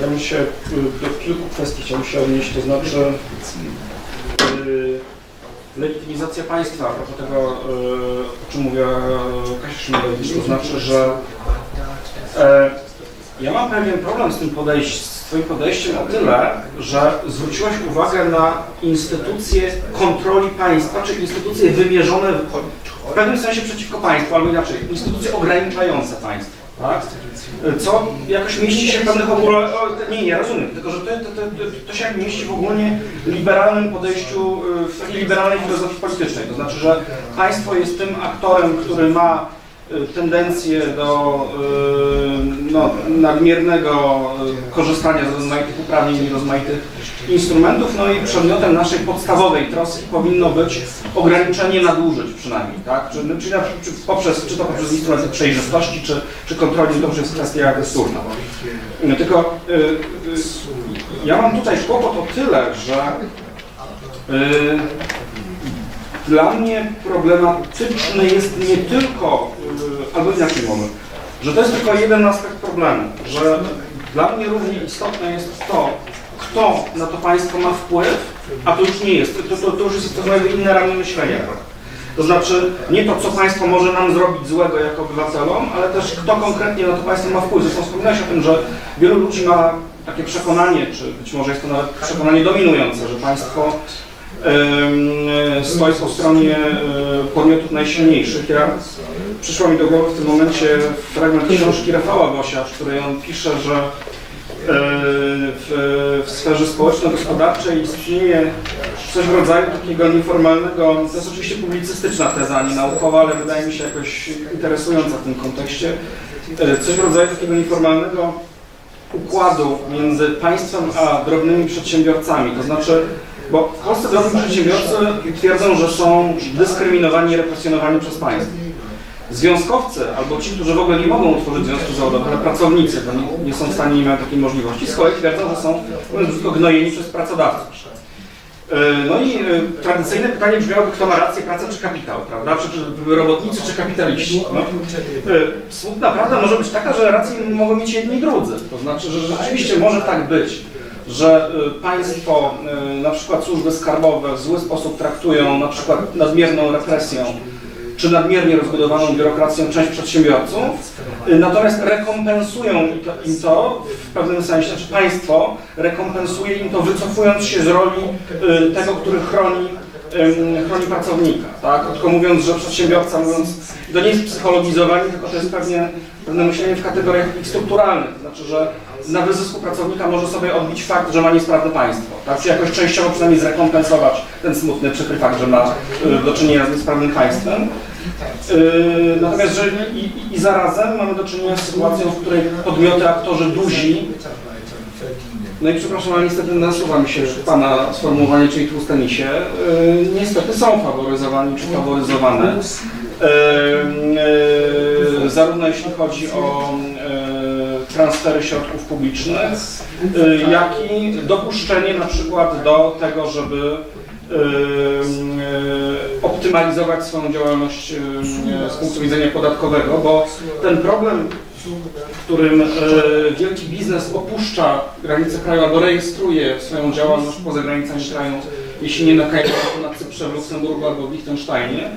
Ja bym się y, do kilku kwestii chciał się odnieść, to znaczy y, legitymizacja państwa, a propos tego, y, o czym mówiła Kasia Szymlewicz, to znaczy, że e, ja mam pewien problem z tym podejściem, z Twoim podejściem o tyle, że zwróciłaś uwagę na instytucje kontroli państwa, czy instytucje wymierzone w, w pewnym sensie przeciwko państwu, albo inaczej, instytucje ograniczające państwo. Tak? Co jakoś mieści się w pewnych ogóle... o, Nie, nie, rozumiem, tylko że to, to, to, to się mieści w ogólnie liberalnym podejściu, y, w takiej liberalnej filozofii politycznej. To znaczy, że państwo jest tym aktorem, który ma tendencję do y, no, nadmiernego y, korzystania z rozmaitych uprawnień i rozmaitych instrumentów, no i przedmiotem naszej podstawowej troski powinno być ograniczenie nadużyć przynajmniej, tak? Czy, czy, na, czy, poprzez, czy to poprzez instrumenty przejrzystości, czy, czy kontroli, to już jest kwestia dyskurna. No, tylko y, y, ja mam tutaj kłopot o tyle, że y, dla mnie problematyczny jest nie tylko, y, albo inaczej mówię, że to jest tylko jeden aspekt problemu, że dla mnie równie istotne jest to, kto na to państwo ma wpływ, a to już nie jest, to, to, to już jest to jakby inne ramy myślenia. To znaczy nie to, co państwo może nam zrobić złego jako obywatelom, ale też kto konkretnie na to państwo ma wpływ. Zresztą wspominałeś o tym, że wielu ludzi ma takie przekonanie, czy być może jest to nawet przekonanie dominujące, że państwo stoi po stronie podmiotów najsilniejszych. Ja przyszło mi do głowy w tym momencie fragment książki Rafała Gosia, w której on pisze, że e, w, w sferze społeczno-gospodarczej istnieje coś w rodzaju takiego nieformalnego, to jest oczywiście publicystyczna teza, nie naukowa, ale wydaje mi się jakoś interesująca w tym kontekście, e, coś w rodzaju takiego nieformalnego układu między państwem a drobnymi przedsiębiorcami. To znaczy, bo w Polsce drobni przedsiębiorcy twierdzą, że są dyskryminowani i represjonowani przez państwo. Związkowcy, albo ci, którzy w ogóle nie mogą utworzyć związku zawodowego, pracownicy, bo nie, nie są w stanie, nie mają takiej możliwości, z kolei twierdzą, że są, mówiąc brzydko, gnojeni przez pracodawców. E, No i e, tradycyjne pytanie brzmiałoby, kto ma rację, praca czy kapitał, prawda? Czy, czy robotnicy, czy kapitaliści? No. E, Smutna prawda może być taka, że rację mogą mieć jedni i drudzy. To znaczy, że rzeczywiście może tak być, że e, państwo, e, na przykład służby skarbowe w zły sposób traktują na przykład nadmierną represją czy nadmiernie rozbudowaną biurokracją część przedsiębiorców, y, natomiast rekompensują im to, w pewnym sensie, znaczy państwo rekompensuje im to wycofując się z roli y, tego, który chroni, chroni pracownika. Tak? Krótko mówiąc, że przedsiębiorca, mówiąc, to nie jest psychologizowanie, tylko to jest pewnie, pewne myślenie w kategoriach strukturalnych. Znaczy, że na wyzysku pracownika może sobie odbić fakt, że ma niesprawne państwo. Tak? Czy jakoś częściowo przynajmniej zrekompensować ten smutny przykry fakt, że ma y, do czynienia z niesprawnym państwem. Yy, Natomiast że i, i- zarazem mamy do czynienia z sytuacją, w której podmioty, aktorzy duzi, no i przepraszam, ale niestety nasuwa mi się Pana sformułowanie, czyli tłustenisie, yy, niestety są faworyzowani czy faworyzowane. Zarówno jeśli chodzi o transfery środków publicznych, yy, jak i dopuszczenie na przykład do tego, żeby yy, yy, optymalizować swoją działalność z punktu widzenia podatkowego, bo ten problem, w którym wielki biznes opuszcza granice kraju albo rejestruje swoją działalność poza granicami kraju, jeśli nie na Kajmanie, to na Cyprze, w Luksemburgu albo w Liechtensteinie,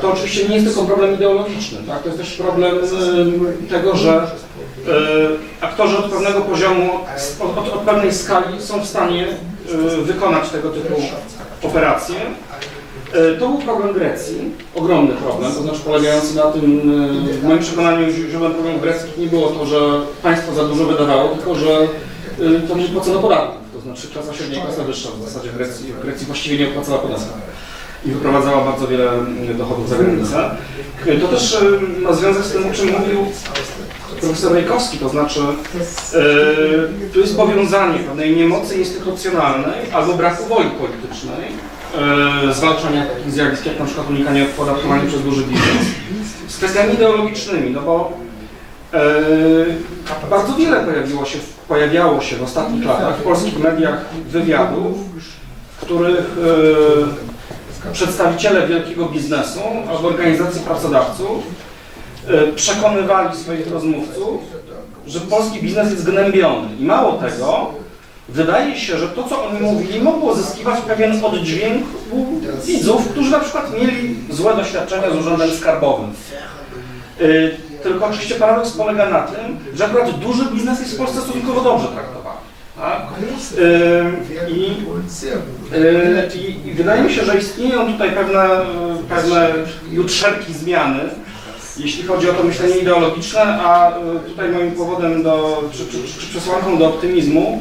to oczywiście nie jest tylko problem ideologiczny, tak? to jest też problem yy, tego, że yy, aktorzy od pewnego poziomu, od, od, od pewnej skali są w stanie y, wykonać tego typu operacje. Y, To był problem Grecji, ogromny problem, to znaczy polegający na tym, y, w moim przekonaniu źródłem problemu Grecji nie było to, że państwo za dużo wydawało, tylko że y, to nie płacono podatków, to znaczy klasa średnia i klasa wyższa w zasadzie w Grecji, w Grecji właściwie nie opłacała podatków i wyprowadzała bardzo wiele mm, dochodów za granicę. To też y, ma związek z tym, o czym mówił profesor Rejkowski, to znaczy yy, tu jest powiązanie pewnej niemocy instytucjonalnej albo braku woli politycznej, yy, zwalczania takich zjawisk jak na przykład unikanie opodatkowania przez duży biznes, z kwestiami ideologicznymi, no bo yy, bardzo wiele pojawiło się, pojawiało się w ostatnich latach w polskich mediach wywiadów, których yy, przedstawiciele wielkiego biznesu albo organizacji pracodawców e, przekonywali swoich rozmówców, że polski biznes jest gnębiony. I mało tego, wydaje się, że to, co oni mówili, mogło zyskiwać pewien oddźwięk u widzów, którzy na przykład mieli złe doświadczenia z urzędem skarbowym. Y, Tylko oczywiście paradoks polega na tym, że akurat duży biznes jest w Polsce stosunkowo dobrze traktowany. Tak? Y, I Yy, I, I wydaje mi się, że istnieją tutaj pewne, yy, pewne jutrzenki zmiany, jeśli chodzi o to myślenie ideologiczne, a yy, tutaj moim powodem do, czy, czy, czy przesłanką do optymizmu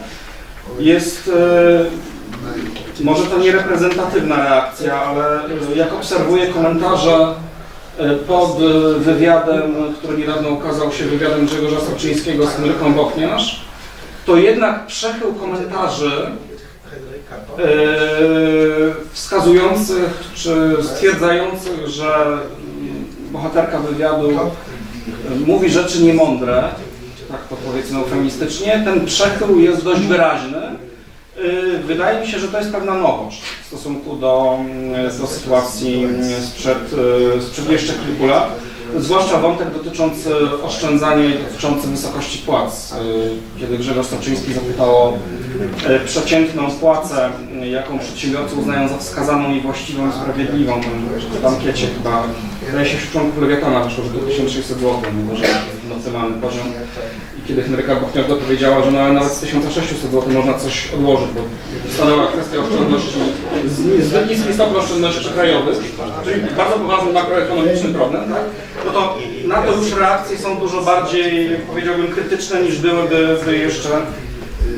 jest yy, może to nie reprezentatywna reakcja, ale yy, jak obserwuję komentarze yy, pod yy, wywiadem, który niedawno ukazał się, wywiadem Grzegorza Soczyńskiego z Henryką Bochniarz, to jednak przechył komentarzy e, wskazujących czy stwierdzających, że bohaterka wywiadu e, mówi rzeczy niemądre, tak to powiedzmy eufemistycznie, ten przechył jest dość wyraźny. E, Wydaje mi się, że to jest pewna nowość w stosunku do, do sytuacji sprzed, sprzed jeszcze kilku lat. Zwłaszcza wątek dotyczący oszczędzania i dotyczący wysokości płac. E, Kiedy Grzegorz Soczyński zapytał o e, przeciętną płacę, e, jaką przedsiębiorcy uznają za wskazaną i właściwą sprawiedliwą, w ankiecie chyba, wydaje się, wśród członków Lewiatana wyszło, że to 1600 zł, mimo że to optymalny poziom. I kiedy Henryka Bochniak dopowiedziała, że nawet z 1600 zł można coś odłożyć, bo stanęła kwestia oszczędności, z- niskiej stopy oszczędności krajowych, czyli bardzo poważny makroekonomiczny problem, tak? no to na to już reakcje są dużo bardziej, powiedziałbym, krytyczne niż byłyby by jeszcze,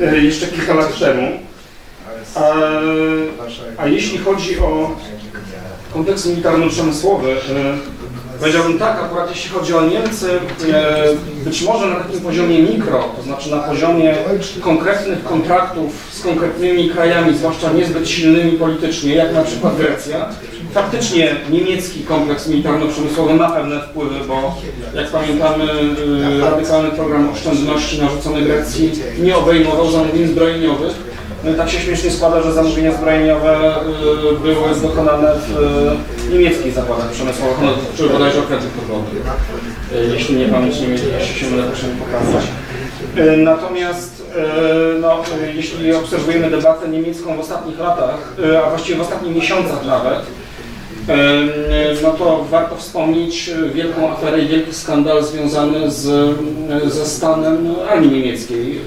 e, jeszcze kilka lat temu. A, a jeśli chodzi o kontekst militarno-przemysłowy, e, powiedziałbym tak, akurat jeśli chodzi o Niemcy, e, być może na takim poziomie mikro, to znaczy na poziomie konkretnych kontraktów z konkretnymi krajami, zwłaszcza niezbyt silnymi politycznie, jak na przykład Grecja, faktycznie niemiecki kompleks militarno-przemysłowy ma pewne wpływy, bo jak pamiętamy, e, radykalny program oszczędności narzucony Grecji nie obejmował zamówień zbrojeniowych. No i tak się śmiesznie składa, że zamówienia zbrojeniowe y, były dokonane w y, niemieckich zakładach przemysłowych, no, czy bodajże okrętów podwodnych. Y, Jeśli nie pamięć nie jeśli się mylę, proszę mi pokazać. Y, Natomiast y, no, y, jeśli obserwujemy debatę niemiecką w ostatnich latach, y, a właściwie w ostatnich miesiącach nawet, no to warto wspomnieć wielką aferę i wielki skandal związany z, ze stanem armii niemieckiej.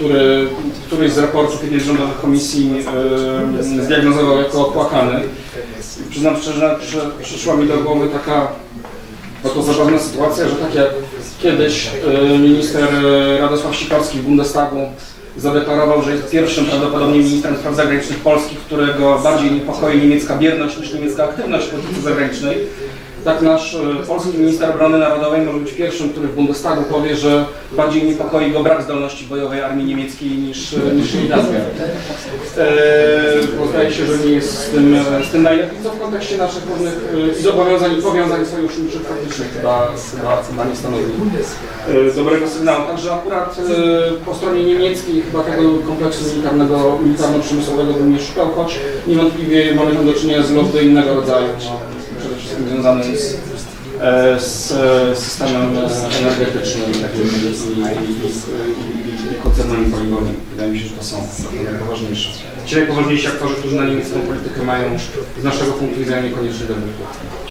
Który któryś z raportów jednej z rządowych komisji e, zdiagnozował jako opłakany. I Przyznam szczerze, że przyszła mi do głowy taka oto zabawna sytuacja, że tak jak kiedyś e, minister e, Radosław Sikorski w Bundestagu zadeklarował, że jest pierwszym prawdopodobnie ministrem spraw zagranicznych Polski, którego bardziej niepokoi niemiecka bierność niż niemiecka aktywność w polityce zagranicznej. Tak nasz e, polski minister obrony narodowej może być pierwszym, który w Bundestagu powie, że bardziej niepokoi go brak zdolności bojowej armii niemieckiej niż, e, niż jej. E, bo zdaje się, że nie jest z tym, e, z tym najlepiej, co w kontekście naszych pewnych e, zobowiązań i powiązań sojuszniczych faktycznych chyba, chyba, chyba nie stanowi dobrego sygnału. Także akurat po stronie niemieckiej chyba tego kompleksu militarnego, militarno-przemysłowego bym nie szukał, choć niewątpliwie mamy do czynienia z lobby innego rodzaju. Przede wszystkim związanym z, e, z e, systemem e, energetycznym takim i, i, i, paliwowymi. Wydaje mi się, że to są najpoważniejsze. Ci najpoważniejsi aktorzy, którzy na niemiecką politykę mają z naszego punktu widzenia niekoniecznie dobry.